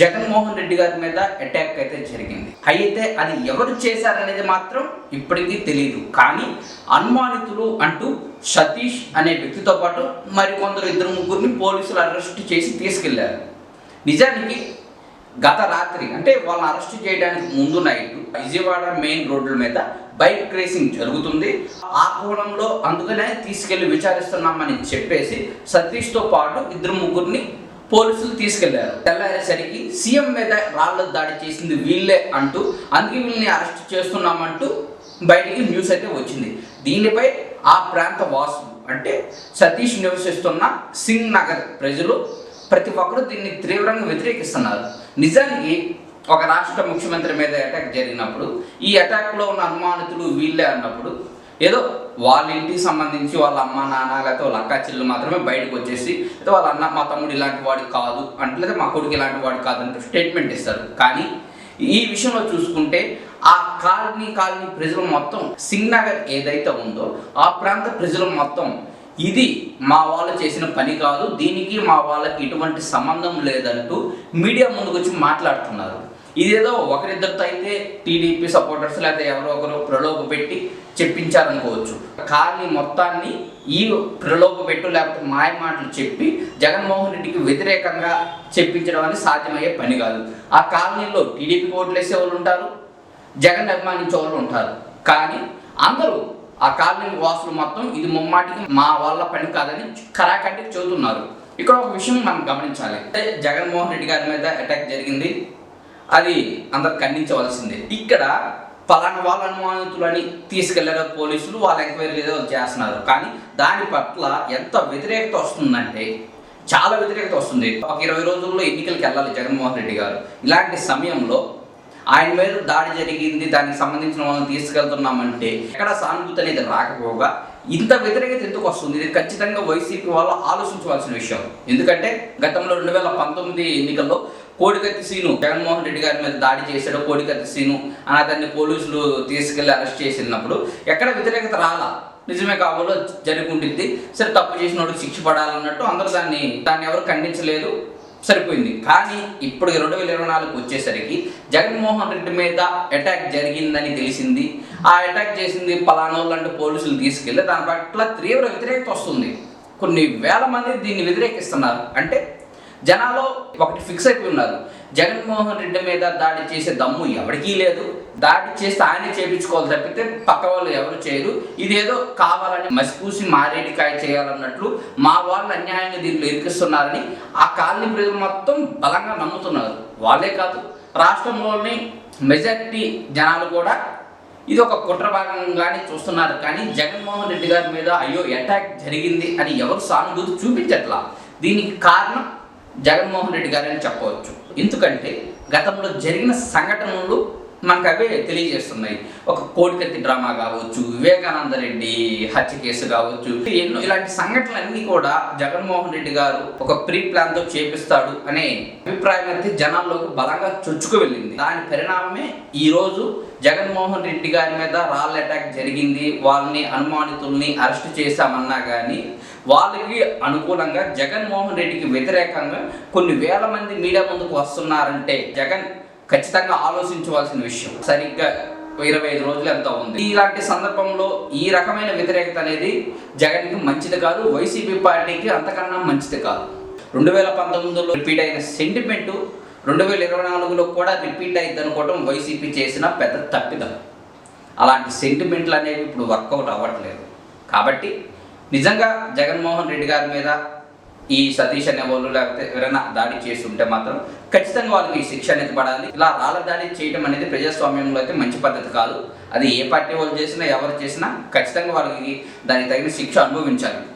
జగన్మోహన్ రెడ్డి గారి మీద అటాక్ అయితే జరిగింది. అయితే అది ఎవరు చేశారనేది మాత్రం ఇప్పటికీ తెలియదు కానీ అనుమానితులు అంటూ సతీష్ అనే వ్యక్తితో పాటు మరికొందరు ఇద్దరు ముగ్గురిని పోలీసులు అరెస్ట్ చేసి తీసుకెళ్ళారు. నిజానికి గత రాత్రి అంటే వాళ్ళని అరెస్ట్ చేయడానికి ముందు నైట్ విజయవాడ మెయిన్ రోడ్ల మీద బైక్ రేసింగ్ జరుగుతుంది. ఆ కోణంలో అందుకనే తీసుకెళ్ళి విచారిస్తున్నామని చెప్పేసి సతీష్తో పాటు ఇద్దరు ముగ్గురిని పోలీసులు తీసుకెళ్ళారు. తెల్లారేసరికి సీఎం మీద రాళ్ళ దాడి చేసింది వీళ్ళే అంటూ అందుకే వీళ్ళని అరెస్ట్ చేస్తున్నామంటూ బయటికి న్యూస్ అయితే వచ్చింది. దీనిపై ఆ ప్రాంత వాసులు అంటే సతీష్ నివసిస్తున్న సింగ్ నగర్ ప్రజలు ప్రతి ఒక్కరూ దీన్ని తీవ్రంగా వ్యతిరేకిస్తున్నారు. నిజానికి ఒక రాష్ట్ర ముఖ్యమంత్రి మీద అటాక్ జరిగినప్పుడు ఈ అటాక్లో ఉన్న అనుమానితులు వీళ్ళే అన్నప్పుడు ఏదో వాళ్ళ ఇంటికి సంబంధించి వాళ్ళ అమ్మ నాన్న లేకపోతే వాళ్ళ అక్క చెల్లు మాత్రమే బయటకు వచ్చేసి అయితే వాళ్ళ అన్న మా తమ్ముడు ఇలాంటి వాడు కాదు అంటే లేదా మా కొడుకు ఇలాంటి వాడు కాదు అంటే స్టేట్మెంట్ ఇస్తారు. కానీ ఈ విషయంలో చూసుకుంటే ఆ కాలనీ కాలనీ ప్రజలు మొత్తం సింగ్నగర్ ఏదైతే ఉందో ఆ ప్రాంత ప్రజలు మొత్తం ఇది మా వాళ్ళు చేసిన పని కాదు దీనికి మా వాళ్ళకి ఎటువంటి సంబంధం లేదంటూ మీడియా ముందుకు వచ్చి మాట్లాడుతున్నారు. ఇదేదో ఒకరిద్దరితో అయితే టీడీపీ సపోర్టర్స్ లేకపోతే ఎవరో ఒకరు ప్రలోభ పెట్టి చెప్పించారనుకోవచ్చు. కాలనీ మొత్తాన్ని ఈ ప్రలోభ పెట్టు లేకపోతే మాయ మాటలు చెప్పి జగన్మోహన్ రెడ్డికి వ్యతిరేకంగా చెప్పించడం అనేది సాధ్యమయ్యే పని కాదు. ఆ కాలనీలో టీడీపీ ఓట్లు వేసే వాళ్ళు ఉంటారు జగన్ అభిమానించే వాళ్ళు ఉంటారు. కానీ అందరూ ఆ కాలనీ వాసులు మొత్తం ఇది ముమ్మాటికి మా వాళ్ళ పని కాదని కరాకంటే చెబుతున్నారు. ఇక్కడ ఒక విషయం మనం గమనించాలి. అంటే జగన్మోహన్ రెడ్డి గారి మీద అటాక్ జరిగింది. అది అందరు ఖండించవలసిందే. ఇక్కడ పలానా వాళ్ళ అనుమానితులని తీసుకెళ్ళారు పోలీసులు వాళ్ళ ఎంక్వైరీ ఏదో చేస్తున్నారు. కానీ దాని పట్ల ఎంత వ్యతిరేకత వస్తుందంటే చాలా వ్యతిరేకత వస్తుంది. ఒక ఇరవై రోజుల్లో ఎన్నికలకు వెళ్ళాలి జగన్మోహన్ రెడ్డి గారు. ఇలాంటి సమయంలో ఆయన మీద దాడి జరిగింది దానికి సంబంధించిన వాళ్ళని తీసుకెళ్తున్నామంటే ఎక్కడ సానుభూతి అనేది రాకపోగా ఇంత వ్యతిరేకత ఎందుకు వస్తుంది? ఇది ఖచ్చితంగా వైసీపీ వాళ్ళు ఆలోచించవలసిన విషయం. ఎందుకంటే గతంలో రెండు వేల పంతొమ్మిది ఎన్నికల్లో కోడికత్తి సీను జగన్మోహన్ రెడ్డి గారి మీద దాడి చేశాడు కోడికత్తి సీను అని అతన్ని పోలీసులు తీసుకెళ్ళి అరెస్ట్ చేసినప్పుడు ఎక్కడ వ్యతిరేకత రాలా? నిజమే కాబోలో జరుగుంటుంది. సరే తప్పు చేసినోడు శిక్ష పడాలన్నట్టు అందరూ దాన్ని దాన్ని ఎవరు ఖండించలేదు. సరిపోయింది. కానీ ఇప్పుడు రెండు వేల ఇరవై నాలుగు వచ్చేసరికి జగన్మోహన్ రెడ్డి మీద అటాక్ జరిగిందని తెలిసింది. ఆ అటాక్ చేసింది పలానోళ్ళు లాంటి పోలీసులు తీసుకెళ్ళి దాని పట్ల తీవ్ర వ్యతిరేకత వస్తుంది. కొన్ని వేల మంది దీన్ని వ్యతిరేకిస్తున్నారు. అంటే జనాలు ఒకటి ఫిక్స్ అయిపోయి ఉన్నారు. జగన్మోహన్ రెడ్డి మీద దాడి చేసే దమ్ము ఎవరికీ లేదు. దాడి చేస్తే ఆయనే చేపించుకోవాలి తప్పితే పక్క వాళ్ళు ఎవరు చేయరు. ఇదేదో కావాలని మసిపూసి మారేడికాయ చేయాలన్నట్లు మా వాళ్ళు అన్యాయంగా దీంట్లో ఇరికిస్తున్నారని ఆ కాలనీ ప్రజలు మొత్తం బలంగా నమ్ముతున్నారు. వాళ్ళే కాదు రాష్ట్రంలోని మెజారిటీ జనాలు కూడా ఇది ఒక కుట్ర భాగంగానే చూస్తున్నారు. కానీ జగన్మోహన్ రెడ్డి గారి మీద అయ్యో అటాక్ జరిగింది అని ఎవరు సానుభూతి చూపించట్లా? దీనికి కారణం జగన్మోహన్ రెడ్డి గారని చెప్పవచ్చు. ఎందుకంటే గతంలో జరిగిన సంఘటనలు మనకు అవే తెలియజేస్తున్నాయి. ఒక కోడికత్తి డ్రామా కావచ్చు వివేకానంద రెడ్డి హత్య కేసు కావచ్చు ఎన్నో ఇలాంటి సంఘటనలన్నీ కూడా జగన్మోహన్ రెడ్డి గారు ఒక ప్రీ ప్లాన్తో చేపిస్తాడు అనే అభిప్రాయం అయితే జనాల్లోకి బలంగా చొచ్చుకు వెళ్ళింది. దాని పరిణామమే ఈ రోజు జగన్మోహన్ రెడ్డి గారి మీద రాళ్ళ అటాక్ జరిగింది. వాళ్ళని అనుమానితుల్ని అరెస్ట్ చేశామన్నా కానీ వాళ్ళకి అనుకూలంగా జగన్మోహన్ రెడ్డికి వ్యతిరేకంగా కొన్ని వేల మంది మీడియా ముందుకు వస్తున్నారంటే జగన్ ఖచ్చితంగా ఆలోచించవలసిన విషయం. సరిగ్గా ఇరవై ఐదు రోజులు ఎంత ఉంది? ఇలాంటి సందర్భంలో ఈ రకమైన వ్యతిరేకత అనేది జగన్కి మంచిది కాదు వైసీపీ పార్టీకి అంతకన్నా మంచిది కాదు. రెండు వేల పంతొమ్మిదిలో రిపీట్ అయిన సెంటిమెంట్ రెండు వేల ఇరవై నాలుగులో కూడా రిపీట్ అయింది అనుకోవడం వైసీపీ చేసిన పెద్ద తప్పిదం. అలాంటి సెంటిమెంట్లు అనేవి ఇప్పుడు వర్కౌట్ అవ్వట్లేదు. కాబట్టి నిజంగా జగన్మోహన్ రెడ్డి గారి మీద ఈ సతీష్ అనే వాళ్ళు లేకపోతే ఎవరైనా దాడి చేసి ఉంటే మాత్రం ఖచ్చితంగా వాళ్ళకి ఈ శిక్ష అనేది పడాలి. ఇలా రాళ్ళ దాడి చేయడం అనేది ప్రజాస్వామ్యంలో అయితే మంచి పద్ధతి కాదు. అది ఏ పార్టీ వాళ్ళు చేసినా ఎవరు చేసినా ఖచ్చితంగా వాళ్ళకి దానికి తగిన శిక్ష అనుభవించాలి.